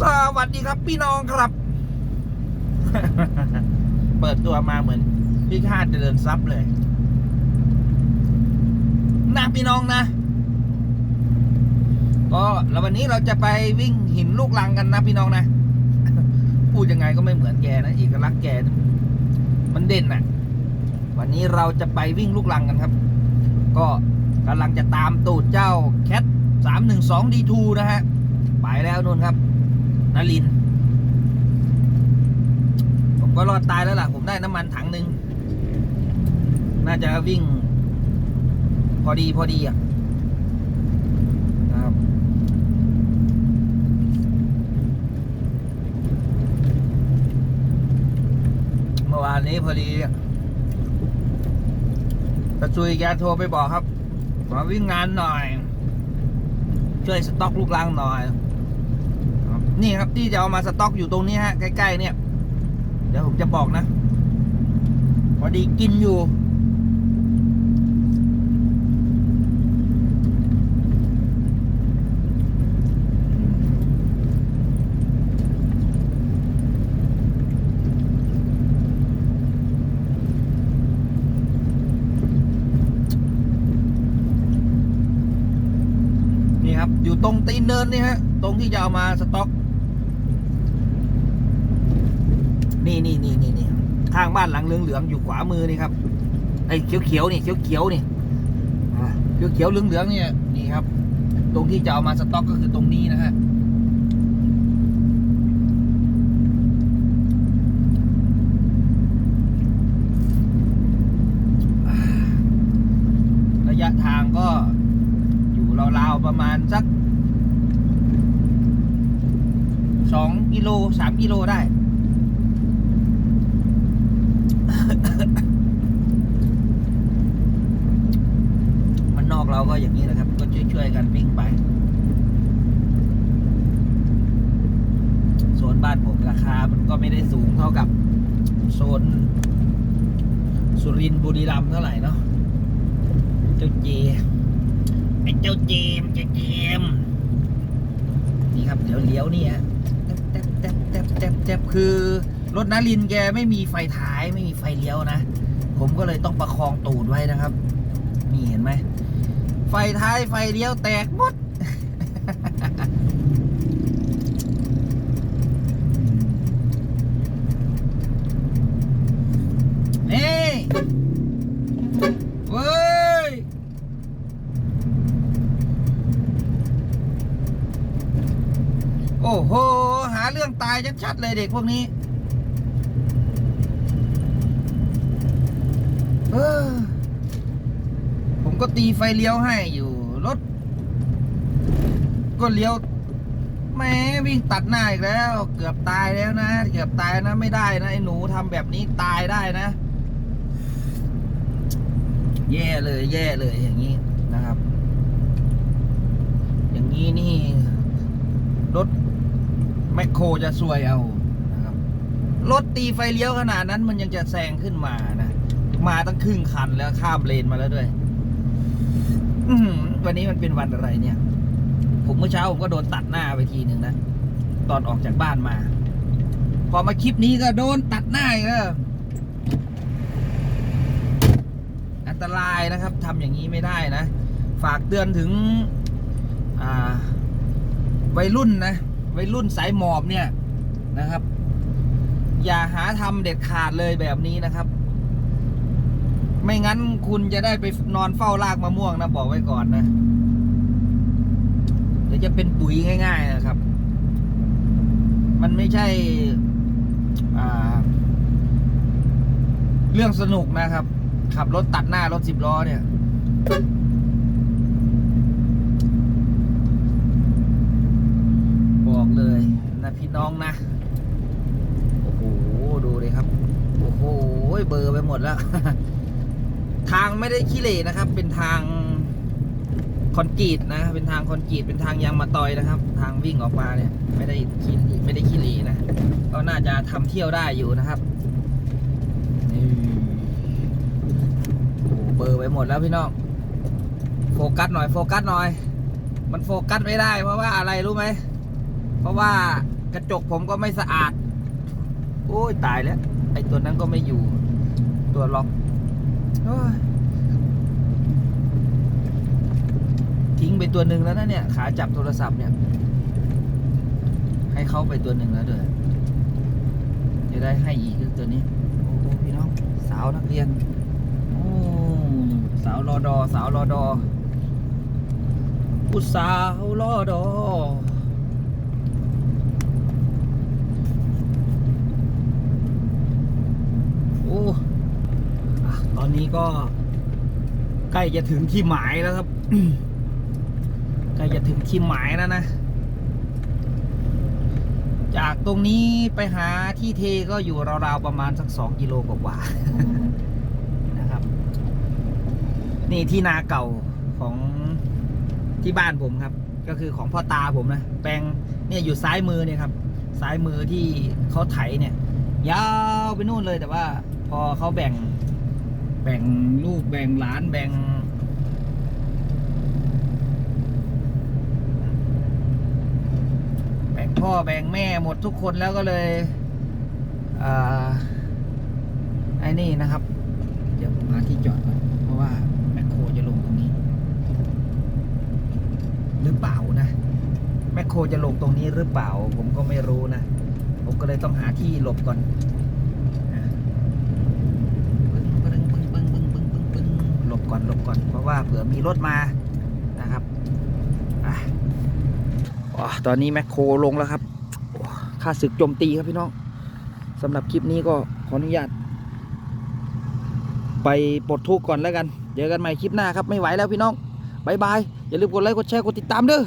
สวัสดีครับพี่น้องครับ เปิดตัวมาเหมือน พี่คาดเจริญทรัพย์เลยนะพี่น้องนะ ก็แล้ววันนี้เราจะไปวิ่งหินลูกลังกันนะพี่น้องนะ พูดยังไงก็ไม่เหมือนแกนะเอกลักษณ์แก มันเด่นอะวันนี้เราจะไปวิ่งลูกลังกันครับ ก็กำลังจะตามตูดเจ้าแคทสามหนึ่งสองดีทูนะฮะ ไปแล้วนู่นครับ นลิน ผมก็รอดตายแล้วล่ะ ผมได้น้ำมันถังหนึ่ง น่าจะวิ่ง พอดีพอดีอะนะครับเมื่อวานนี้พอดีกระจุยแกโทรไปบอกครับมาวิ่งงานหน่อย ช่วยสต็อกลูกลังหน่อย นี่ครับที่จะเอามาสต็อกอยู่ตรงนี้ฮะใกล้ๆเนี่ย เดี๋ยวผมจะบอกนะ พอดีกินอยู่ ตรงตีนเนินนี่ฮะ ตรงที่จะเอามาสต็อก นี่นี่นี่นี่นี่ข้างบ้านหลังเหลืองๆอยู่ขวามือนี่ครับ ไอ้เขียวเขียวๆนี่เขียวเขียวๆนี่เขียวเขียวเหลืองเหลืองๆเนี่ยนี่ครับ ตรงที่จะเอามาสต็อกก็คือตรงนี้นะฮะระยะทางก็อยู่ราวๆประมาณสัก สองกิโลสามกิโลได้ มันนอกเราก็อย่างนี้นะครับ ก็ช่วยๆกันวิ่งไปโซนบ้านผมราคา มันก็ไม่ได้สูงเท่ากับโซนสุรินทร์บุรีรัมย์เท่าไหร่เนาะเจ้าเจไอ้เจ้าเจมเจ้าเจมนี่ครับ เดี๋ยวเลี้ยวนี่ฮะ จ็บเจ็บเจ็บแจ๊บแจ๊บคือ รถนารินแกไม่มีไฟท้ายไม่มีไฟเลี้ยวนะ ผมก็เลยต้องประคองตูดไว้นะครับ นี่เห็นไหม ไฟท้ายไฟเลี้ยวแตกหมด นี่เว้ย โอ้โห หายชัดๆเลยเด็กพวกนี้ เออ ผมก็ตีไฟเลี้ยวให้อยู่รถ ก็เลี้ยวแม่วิ่งตัดหน้าอีกแล้ว เกือบตายแล้วนะ เกือบตายนะไม่ได้นะไอ้หนูทำแบบนี้ตายได้นะ แย่เลย แย่เลยอย่างนี้นะครับ อย่างนี้นี่รถ แมคโครจะซวยเอานะครับรถตีไฟเลี้ยวขนาดนั้นมันยังจะแซงขึ้นมานะ มาตั้งครึ่งคันแล้วข้ามเลนมาแล้วด้วยวันนี้มันเป็นวันอะไรเนี่ย ผมเมื่อเช้าผมก็โดนตัดหน้าไปทีหนึ่งนะ ตอนออกจากบ้านมา พอมาคลิปนี้ก็โดนตัดหน้าอีกแล้วอันตรายนะครับทำอย่างนี้ไม่ได้นะ ฝากเตือนถึงวัยรุ่นนะ วัยรุ่นสายหมอบเนี่ยนะครับ อย่าหาทำเด็ดขาดเลยแบบนี้นะครับ ไม่งั้นคุณจะได้ไปนอนเฝ้ารากมะม่วงนะบอกไว้ก่อนนะเดี๋ยวจะเป็นปุ๋ยง่าย ๆ นะครับ มันไม่ใช่เรื่องสนุกนะครับ ขับรถตัดหน้ารถสิบล้อเนี่ย บอกเลย น้องนะ โอ้โห ดูเลยครับ โอ้โห เบอร์ไปหมดแล้ว ทางไม่ได้ขี้เหร่นะครับ เป็นทางคอนกรีตนะ เป็นทางคอนกรีต เป็นทางยางมาตอยนะครับ ทางวิ่งออกมาเนี่ย ไม่ได้ขี้ไม่ได้ขี้เหร่นะ ก็น่าจะทำเที่ยวได้อยู่นะครับโอ้โหเบอร์ไปหมดแล้วพี่น้อง โฟกัสหน่อย โฟกัสหน่อย มันโฟกัสไม่ได้ เพราะว่าอะไรรู้ไหม เพราะว่า กระจกผมก็ไม่สะอาด โอ้ยตายแล้ว ไอ้ตัวนั้นก็ไม่อยู่ ตัวล็อกอทิ้งไปตัวหนึ่งแล้วนะเนี่ย ขาจับโทรศัพท์เนี่ย ให้เขาไปตัวหนึ่งแล้วเด้อจะได้ให้อีกตัวนี้ โอ้โหพี่น้อง สาวนักเรียน โอ้สาวรอดอ สาวรอดอผู้สาวรอดอ โอ้อะ ตอนนี้ก็ใกล้จะถึงที่หมายแล้วครับ ใกล้จะถึงที่หมายแล้วนะ จากตรงนี้ไปหาที่เทก็อยู่ราวๆประมาณสักสองกิโลกว่าๆนะครับ นี่ที่นาเก่าของที่บ้านผมครับ ก็คือของพ่อตาผมนะ แปลงเนี่ยอยู่ซ้ายมือเนี่ยครับ ซ้ายมือที่เขาไถเนี่ย ยาวไปนู่นเลยแต่ว่า พอเขาแบ่ง แบ่งลูกแบ่งหลานแบ่ง แบ่งพ่อแบ่งแม่หมดทุกคนแล้วก็เลยอไอ้นี่นะครับ เดี๋ยวผมหาที่จอดก่อนเพราะว่าแมคโครจะลงตรงนี้ หรือเปล่านะแมคโครจะลงตรงนี้หรือเปล่า ผมก็ไม่รู้นะ ผมก็เลยต้องหาที่หลบก่อน ก่อนหลบก่อน เพราะว่าเผื่อมีรถมานะครับอ๋อตอนนี้แมคโครลงแล้วครับโอ้ค่าศึกโจมตีครับพี่น้องสำหรับคลิปนี้ก็ขออนุญาต ไปปลดทุกข์ก่อนแล้วกัน เจอกันใหม่คลิปหน้าครับไม่ไหวแล้วพี่น้องบายบาย อย่าลืมกดไลค์กดแชร์กดติดตามเด้อ